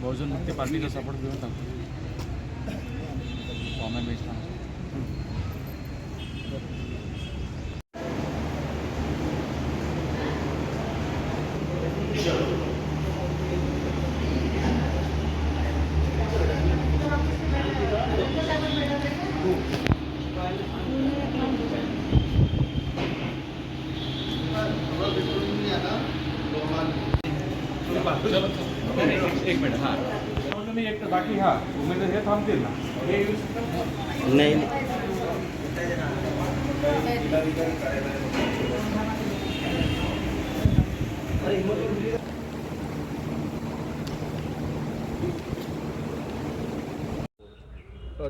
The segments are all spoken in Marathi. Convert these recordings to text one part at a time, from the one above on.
बहुजन मुक्ती पार्टीचा सपोर्ट घेऊन सांगतो कॉमन बेसला एक मिनिट हां तुम्ही एक बाकी हा उमेदवार हे थांबतील ना हे नाही नाही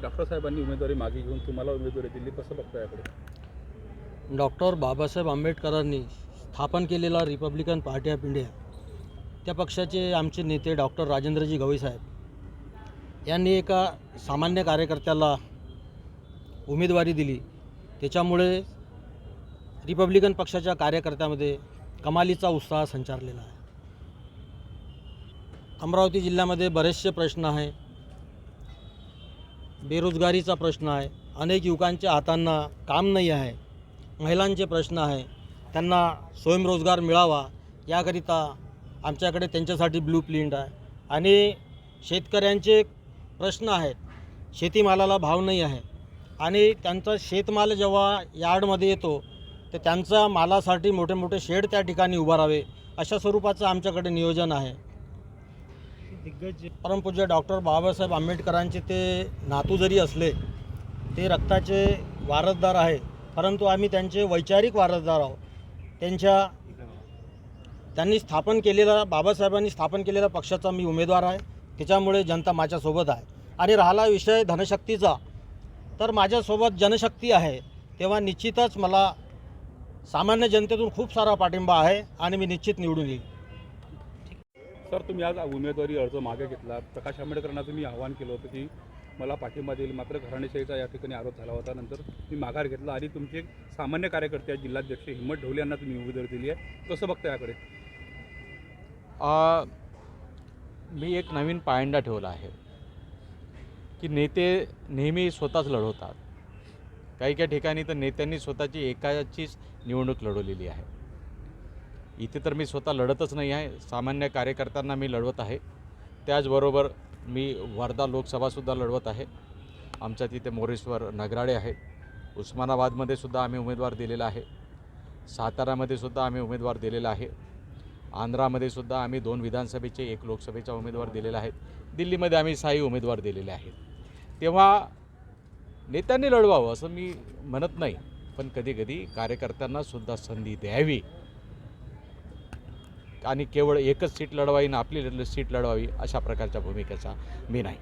डॉक्टर साहेबांनी उमेदवारी मागे घेऊन तुम्हाला उमेदवारी दिली कसं बघता याकडे डॉक्टर बाबासाहेब आंबेडकरांनी स्थापन केलेला रिपब्लिकन पार्टी ऑफ इंडिया. त्या पक्षाचे आमचे नेते डॉक्टर राजेंद्रजी गवई साहेब यांनी एका सामान्य कार्यकर्त्याला उमेदवारी दिली. त्याच्यामुळे रिपब्लिकन पक्षाच्या कार्यकर्त्यामध्ये कमालीचा उत्साह संचारलेला आहे. अमरावती जिल्ह्यामध्ये बरेचसे प्रश्न आहे बेरोजगारीचा प्रश्न आहे. अनेक युवकांच्या हातांना काम नाही आहे. महिलांचे प्रश्न आहे. त्यांना स्वयंरोजगार मिळावा याकरिता आमच्याकडे त्यांच्यासाठी ब्लू प्रिंट आहे. आणि शेतकऱ्यांचे प्रश्न आहेत. शेतीमालाला भाव नाही आहे. आणि त्यांचा शेतमाल जेव्हा यार्डमध्ये येतो तर त्यांचा मालासाठी मोठे मोठे शेड त्या ठिकाणी उभारावे अशा स्वरूपाचं आमच्याकडे नियोजन आहे. दिग्गज परमपूज्य डॉक्टर बाबासाहेब आंबेडकरांचे ते नातू जरी असले ते रक्ताचे वारसदार आहे. परंतु आम्ही त्यांचे वैचारिक वारसदार आहोत. त्यांच्या त्यांनी स्थापन केलेला बाबासाहेबांनी स्थापन केलेल्या पक्षाचा मी उमेदवार आहे. त्याच्यामुळे जनता माझ्यासोबत आहे. आणि राहिला विषय धनशक्तीचा. तर माझ्यासोबत जनशक्ती आहे तेव्हा निश्चितच मला सामान्य जनतेतून खूप सारा पाठिंबा आहे आणि मी निश्चित निवडून येईल. सर तुम्ही आज उमेदवारी अर्ज मागे घेतला. प्रकाश आंबेडकरांना तुम्ही आवाहन केलं होतं की मला पाठिंबा देईल. मात्र घराणेशाहीचा या ठिकाणी आरोप झाला होता. नंतर मी माघार घेतला आणि तुमचे सामान्य कार्यकर्ते जिल्हाध्यक्ष हिम्मत ढोले यांना तुम्ही उमेदवारी दिली आहे. कसं बघता याकडे? मी एक नवीन पायंडा ठेवला आहे की नेते नेहमी स्वतःच लढवतात. काही काही ठिकाणी तर नेत्यांनी स्वतःची एकाचीच निवडणूक लढवलेली आहे. इथे तर मी स्वतः लढतच नाही आहे. सामान्य कार्यकर्त्यांना मी लढवत आहे. त्याचबरोबर मी वर्धा लोकसभासुद्धा लढवत आहे. आमच्या तिथे मोरेश्वर नगराळे आहे. उस्मानाबादमध्ये सुद्धा आम्ही उमेदवार दिलेला आहे. सातारामध्ये सुद्धा आम्ही उमेदवार दिलेला आहे. आंध्रामध्ये सुद्धा आम्ही दोन विधानसभेचे एक लोकसभेचा उमेदवार दिलेला आहेत दिल्लीमध्ये आम्ही सहाही उमेदवार दिलेले आहेत. तेव्हा नेत्यांनी लढवावं असं मी म्हणत नाही पण कधीकधी कार्यकर्त्यांना सुद्धा संधी द्यावी. आणि केवळ एकच सीट लढवावी आणि आपली सीट लढवावी अशा प्रकारच्या भूमिकेचा मी नाही.